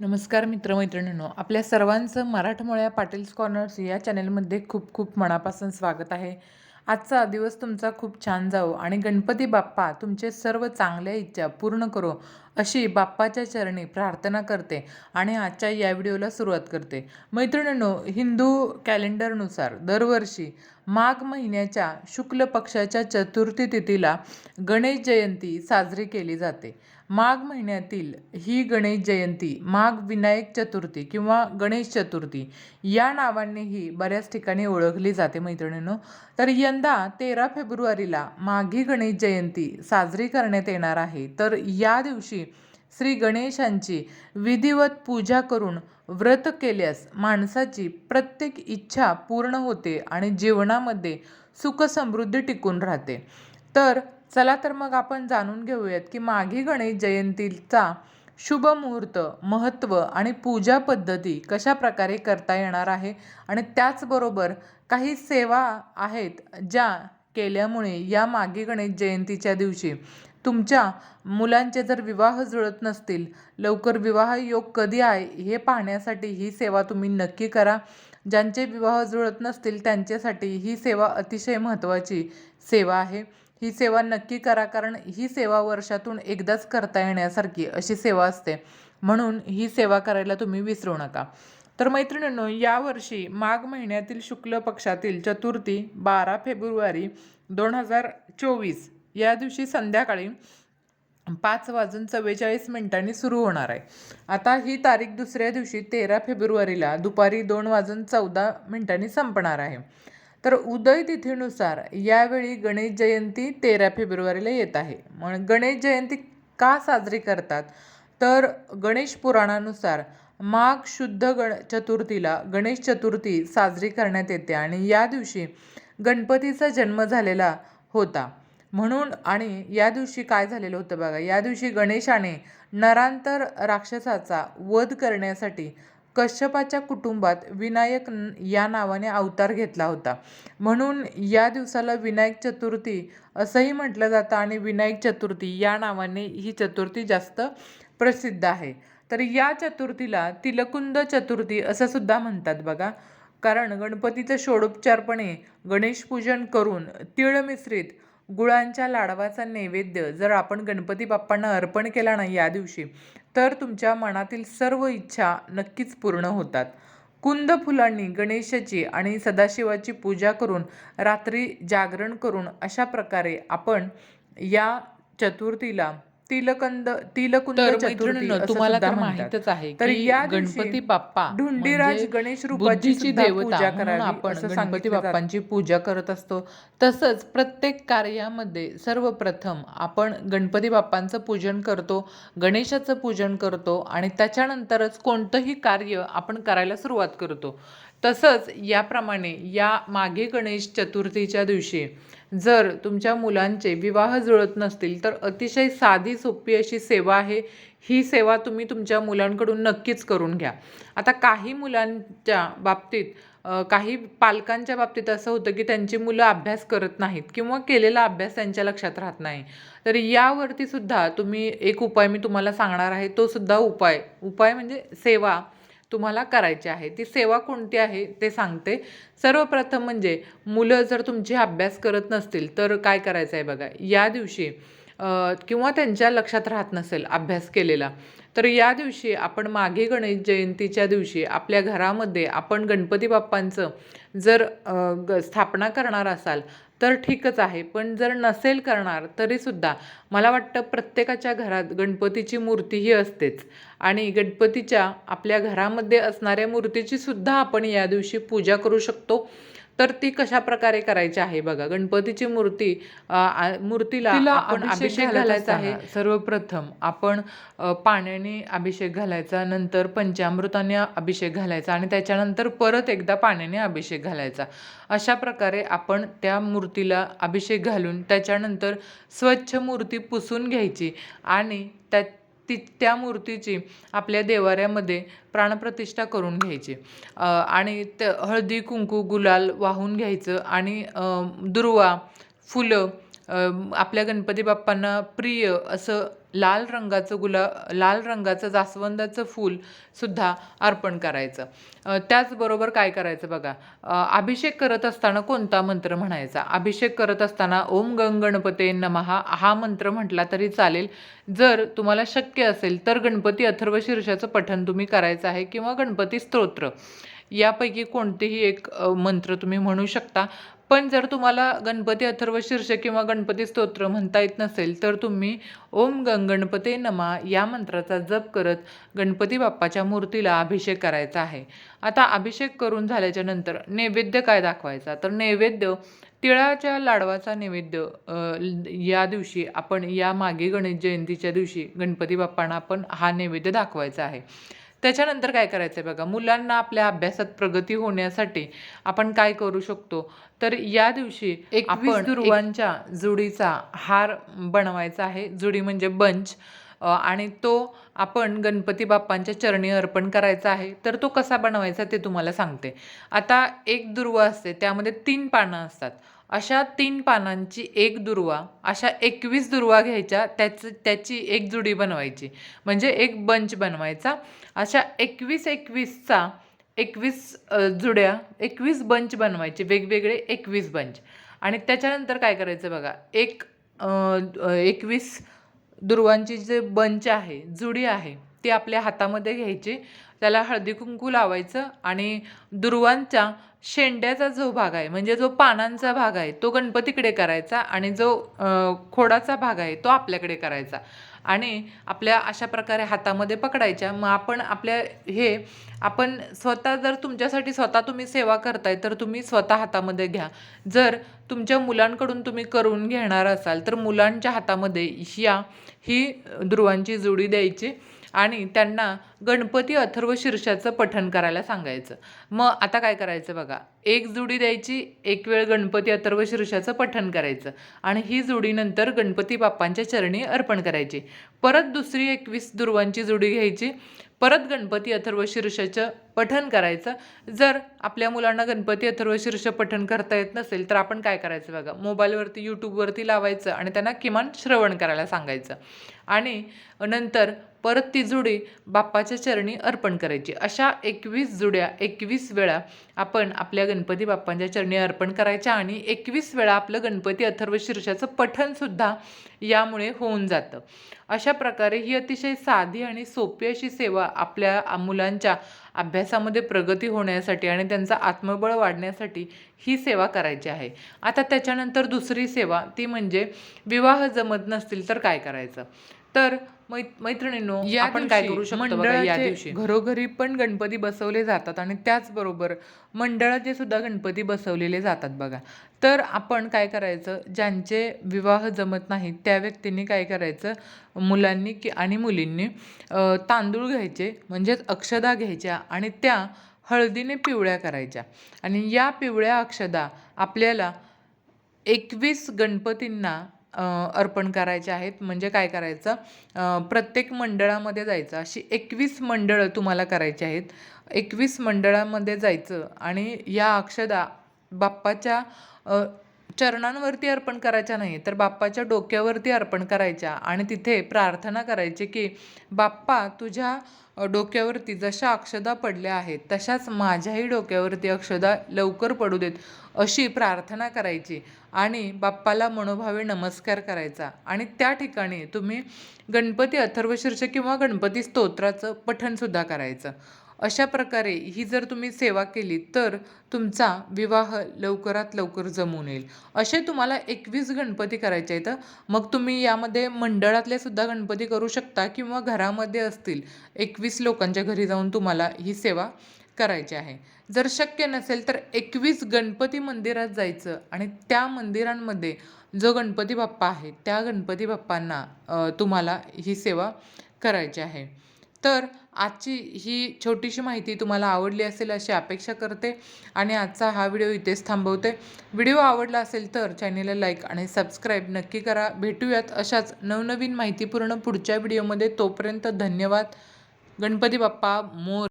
नमस्कार मित्रमैत्रिणींनो आपल्या सर्वांचं मराठमोळ्या पाटील्स कॉर्नर्स या चॅनेलमध्ये खूप खूप मनापासून स्वागत आहे. आजचा दिवस तुमचा खूप छान जावो आणि गणपती बाप्पा तुमचे सर्व चांगल्या इच्छा पूर्ण करो अशी बाप्पाच्या चरणी प्रार्थना करते आणि आजच्या या व्हिडिओला सुरुवात करते. मैत्रिणींनो हिंदू कॅलेंडरनुसार दरवर्षी माघ महिन्याच्या शुक्ल पक्षाच्या चतुर्थी तिथीला गणेश जयंती साजरी केली जाते. माघ महिन्यातील ही गणेश जयंती माघ विनायक चतुर्थी किंवा गणेश चतुर्थी या नावांनीही बऱ्याच ठिकाणी ओळखली जाते मैत्रिणींनो. तर यंदा तेरा फेब्रुवारीला माघी गणेश जयंती साजरी करण्यात येणार आहे. तर या दिवशी श्री गणेशांची विधिवत पूजा करून व्रत केल्यास माणसाची प्रत्येक इच्छा पूर्ण होते आणि जीवनामध्ये सुख समृद्धी टिकून राहते. तर चला तर मग आपण जाणून घेऊयात की माघी गणेश जयंतीचा शुभ मुहूर्त महत्त्व आणि पूजा पद्धती कशा प्रकारे करता येणार आहे? आणि त्याचबरोबर काही सेवा आहेत ज्या केल्यामुळे या माघी गणेश जयंतीच्या दिवशी तुमच्या मुलांचे जर विवाह जुळत नसतील लवकर विवाह योग कधी आहे हे पाहण्यासाठी ही सेवा तुम्ही नक्की करा. ज्यांचे विवाह जुळत नसतील त्यांच्यासाठी ही सेवा अतिशय महत्त्वाची सेवा आहे. ही सेवा नक्की करा कारण ही सेवा वर्षातून एकदाच करता येण्यासारखी अशी सेवा असते. म्हणून ही सेवा करायला तुम्ही विसरू नका. तर मैत्रिणींनो यावर्षी माघ महिन्यातील शुक्ल पक्षातील चतुर्थी बारा फेब्रुवारी दोन हजार चोवीस या दिवशी संध्याकाळी पाच वाजून चव्वेचाळीस मिनिटांनी सुरू होणार आहे. आता ही तारीख दुसऱ्या दिवशी तेरा फेब्रुवारीला दुपारी दोन वाजून चौदा मिनिटांनी संपणार आहे. तर उदय तिथीनुसार यावेळी गणेश जयंती तेरा फेब्रुवारीला येत आहे. मग गणेश जयंती का साजरी करतात? तर गणेश पुराणानुसार माघ शुद्ध गण चतुर्थीला गणेश चतुर्थी साजरी करण्यात येते आणि या दिवशी गणपतीचा जन्म झालेला होता. म्हणून आणि या दिवशी काय झालेलं होतं बघा? या दिवशी गणेशाने नरांतर राक्षसाचा वध करण्यासाठी कश्यपाच्या कुटुंबात विनायक या नावाने अवतार घेतला होता. म्हणून या दिवसाला विनायक चतुर्थी असंही म्हटलं जातं आणि विनायक चतुर्थी या नावाने ही चतुर्थी जास्त प्रसिद्ध आहे. तर या चतुर्थीला तिलकुंद चतुर्थी असं सुद्धा म्हणतात बघा. कारण गणपतीचं षोडोपचारपणे गणेशपूजन करून तिळ मिश्रित गुळांच्या लाडवाचा नैवेद्य जर आपण गणपती बाप्पांना अर्पण केला ना या दिवशी तर तुमच्या मनातील सर्व इच्छा नक्कीच पूर्ण होतात. कुंद फुलांनी गणेशाची आणि सदाशिवाची पूजा करून रात्री जागरण करून अशा प्रकारे आपण या चतुर्थीला तिलकंद तिलकुंद चतुर्थी तुम्हाला तर माहितच आहे तर या गणपती बाप्पा ढुंडीराज गणेश रूपाची देवता करावी आपण गणपती बाप्पांची पूजा करत असतो. तसंच प्रत्येक कार्यामध्ये सर्वप्रथम आपण गणपती बाप्पांचं पूजन करतो गणेशाचं पूजन करतो आणि त्याच्यानंतरच कोणतंही कार्य आपण करायला सुरुवात करतो. तसंच याप्रमाणे या मागे गणेश चतुर्थीच्या दिवशी जर तुमच्या मुलांचे विवाह जुळत नसतील तर अतिशय साधी सोपी अशी सेवा आहे. ही सेवा तुम्ही तुमच्या मुलांकडून नक्कीच करून घ्या. आता काही मुलांच्या बाबतीत काही पालकांच्या बाबतीत असं होतं की त्यांची मुलं अभ्यास करत नाहीत किंवा केलेला अभ्यास त्यांच्या लक्षात राहत नाही. तर यावरती सुद्धा तुम्ही एक उपाय मी तुम्हाला सांगणार आहे. तो सुद्धा उपाय उपाय म्हणजे सेवा. तुम्हाला करायची आहे. ती सेवा कोणती आहे ते सांगते. सर्वप्रथम म्हणजे मुलं जर तुमचे अभ्यास करत नसतील तर काय करायचं आहे बघा. या दिवशी किंवा त्यांच्या लक्षात राहत नसेल अभ्यास केलेला तर या दिवशी आपण मागे गणेश जयंतीच्या दिवशी आपल्या घरामध्ये आपण गणपती बाप्पांचं जर ग स्थापना करणार असाल तर ठीकच आहे. पण जर नसेल करणार तरीसुद्धा मला वाटतं प्रत्येकाच्या घरात गणपतीची मूर्ती ही असतेच. आणि गणपतीच्या आपल्या घरामध्ये असणाऱ्या मूर्तीची सुद्धा आपण या दिवशी पूजा करू शकतो. तर ती कशा प्रकारे करायची आहे बघा? गणपतीची मूर्ती मूर्तीला आपण अभिषेक घालायचा आहे. सर्वप्रथम आपण पाण्याने अभिषेक घालायचा नंतर पंचामृताने अभिषेक घालायचा आणि त्याच्यानंतर परत एकदा पाण्याने अभिषेक घालायचा. अशा प्रकारे आपण त्या मूर्तीला अभिषेक घालून त्याच्यानंतर स्वच्छ मूर्ती पुसून घ्यायची आणि त्या ती त्या मूर्तीची आपल्या देवाऱ्यामध्ये प्राणप्रतिष्ठा करून घ्यायची. आणि त हळदी कुंकू गुलाल वाहून घ्यायचं आणि दुर्वा फुलं आपल्या गणपती बाप्पांना प्रिय असं लाल रंगाचं गुला लाल रंगाचं जास्वंदाचं फूल सुद्धा अर्पण करायचं. त्याचबरोबर काय करायचं बघा? अभिषेक करत असताना कोणता मंत्र म्हणायचा? अभिषेक करत असताना ओम गंग गणपते नमहा हा मंत्र म्हटला तरी चालेल. जर तुम्हाला शक्य असेल तर गणपती अथर्व शीर्षाचं पठण तुम्ही करायचं आहे किंवा गणपती स्तोत्र. यापैकी कोणतेही एक मंत्र तुम्ही म्हणू शकता. पण जर तुम्हाला गणपती अथर्व शीर्ष किंवा गणपती स्तोत्र म्हणता येत नसेल तर तुम्ही ओम गंग गणपते नमा या मंत्राचा जप करत गणपती बाप्पाच्या मूर्तीला अभिषेक करायचा आहे. आता अभिषेक करून झाल्याच्यानंतर नैवेद्य काय दाखवायचा? तर नैवेद्य तिळाच्या लाडवाचा नैवेद्य या दिवशी आपण या मागे गणेश जयंतीच्या दिवशी गणपती बाप्पांना आपण हा नैवेद्य दाखवायचा आहे. त्याच्यानंतर काय करायचं आहे बघा मुलांना आपल्या अभ्यासात प्रगती होण्यासाठी आपण काय करू शकतो? तर या दिवशी एकवीस दुर्वांच्या जुडीचा हार बनवायचा आहे. जुडी म्हणजे बंच. आणि तो आपण गणपती बाप्पांच्या चरणी अर्पण करायचा आहे तर तो कसा बनवायचा ते तुम्हाला सांगते. आता एक दुर्वा असते त्यामध्ये तीन पानं असतात. अशा तीन पानांची एक दुर्वा अशा एकवीस दुर्वा घ्यायच्या त्याचं त्याची एक जुडी बनवायची. म्हणजे एक बंच बनवायचा. अशा एकवीस एकवीसचा एकवीस जुड्या एकवीस बंच बनवायचे वेगवेगळे एकवीस बंच. आणि त्याच्यानंतर काय करायचं बघा एक एकवीस दुर्वांची जे बंच आहे जुडी आहे ती आपल्या हातामध्ये घ्यायची. त्याला हळदी कुंकू लावायचं आणि दुर्वांच्या शेंड्याचा जो भाग आहे म्हणजे जो पानांचा भाग आहे तो गणपतीकडे करायचा आणि जो खोडाचा भाग आहे तो आपल्याकडे करायचा. आणि आपल्या अशा प्रकारे हातामध्ये पकडायच्या. मग आपण आपल्या हे आपण स्वतः जर तुमच्यासाठी स्वतः तुम्ही सेवा करताय तर तुम्ही स्वतः हातामध्ये घ्या. जर तुमच्या मुलांकडून तुम्ही करून घेणार असाल तर मुलांच्या हातामध्ये या ही ध्रुवांची जोडी द्यायची. आणि त्यांना गणपती अथर्व शीर्षाचं पठण करायला सांगायचं. मग आता काय करायचं बघा? एक जोडी द्यायची एक वेळ गणपती अथर्व शीर्षाचं पठण करायचं आणि ही जोडी नंतर गणपती बाप्पांच्या चरणी अर्पण करायची. परत दुसरी एकवीस दुर्वांची जोडी घ्यायची परत गणपती अथर्व शीर्षाचं पठन करायचं. जर आपल्या मुलांना गणपती अथर्वशीर्ष पठन पठण करता येत नसेल तर आपण काय करायचं बघा? मोबाईलवरती यूट्यूबवरती लावायचं आणि त्यांना किमान श्रवण करायला सांगायचं. आणि नंतर परत ती जुडी बाप्पाच्या चरणी अर्पण करायची. अशा एकवीस जुड्या एकवीस वेळा आपण आपल्या गणपती बाप्पांच्या चरणी अर्पण करायच्या आणि एकवीस वेळा आपलं गणपती अथर्व शीर्षाचं पठणसुद्धा यामुळे होऊन जातं. अशा प्रकारे ही अतिशय साधी आणि सोपी अशी सेवा आपल्या मुलांच्या अभ्यासामध्ये प्रगती होण्यासाठी आणि त्यांचं आत्मबळ वाढण्यासाठी ही सेवा करायची आहे. आता त्याच्यानंतर दुसरी सेवा ती म्हणजे विवाह जमत नसतील तर काय करायचं? तर मै मैत्रिणींनो आपण काय करू शकतो बघा या दिवशी? घरोघरी पण गणपती बसवले जातात आणि त्याचबरोबर मंडळाचे सुद्धा गणपती बसवलेले जातात बघा. तर आपण काय करायचं ज्यांचे विवाह जमत नाहीत त्या व्यक्तींनी काय करायचं मुलांनी की आणि मुलींनी तांदूळ घ्यायचे म्हणजेच अक्षदा घ्यायच्या आणि त्या हळदीने पिवळ्या करायच्या. आणि या पिवळ्या अक्षदा आपल्याला एकवीस गणपतींना अर्पण करायचे आहेत. म्हणजे काय करायचं? प्रत्येक मंडळामध्ये जायचं. अशी एकवीस मंडळं तुम्हाला करायची आहेत. एकवीस मंडळामध्ये जायचं आणि या अक्षदा बाप्पाच्या चरणांवरती अर्पण करायच्या नाही तर बाप्पाच्या डोक्यावरती अर्पण करायच्या आणि तिथे प्रार्थना करायची की बाप्पा तुझ्या डोक्यावरती जशा अक्षदा पडल्या आहेत तशाच माझ्याही डोक्यावरती अक्षदा लवकर पडू देत अशी प्रार्थना करायची. आणि बाप्पाला मनोभावे नमस्कार करायचा. आणि त्या ठिकाणी तुम्ही गणपती अथर्वशीर्ष किंवा गणपती स्तोत्राचं पठणसुद्धा करायचं. अशा प्रकारे ही जर तुम्ही सेवा केली तर तुमचा विवाह लवकरात लवकर जमून येईल. असे तुम्हाला एकवीस गणपती करायचे आहेत मग तुम्ही यामध्ये मंडळातले सुद्धा गणपती करू शकता किंवा घरामध्ये असतील. एकवीस लोकांच्या घरी जाऊन तुम्हाला ही सेवा करायची आहे. जर शक्य नसेल तर एकवीस गणपती मंदिरात जायचं आणि त्या मंदिरांमध्ये जो गणपती बाप्पा आहे त्या गणपती बाप्पांना तुम्हाला ही सेवा करायची आहे. तर आजची ही छोटीशी माहिती तुम्हाला आवडली असेल अशी अपेक्षा करते आणि आजचा हा व्हिडिओ इथेच थांबवते. व्हिडिओ आवडला असेल तर चॅनेलला लाईक आणि सबस्क्राईब नक्की करा. भेटूयात अशाच नवनवीन माहितीपूर्ण पुढच्या व्हिडिओमध्ये. तोपर्यंत धन्यवाद. गणपती बाप्पा मोर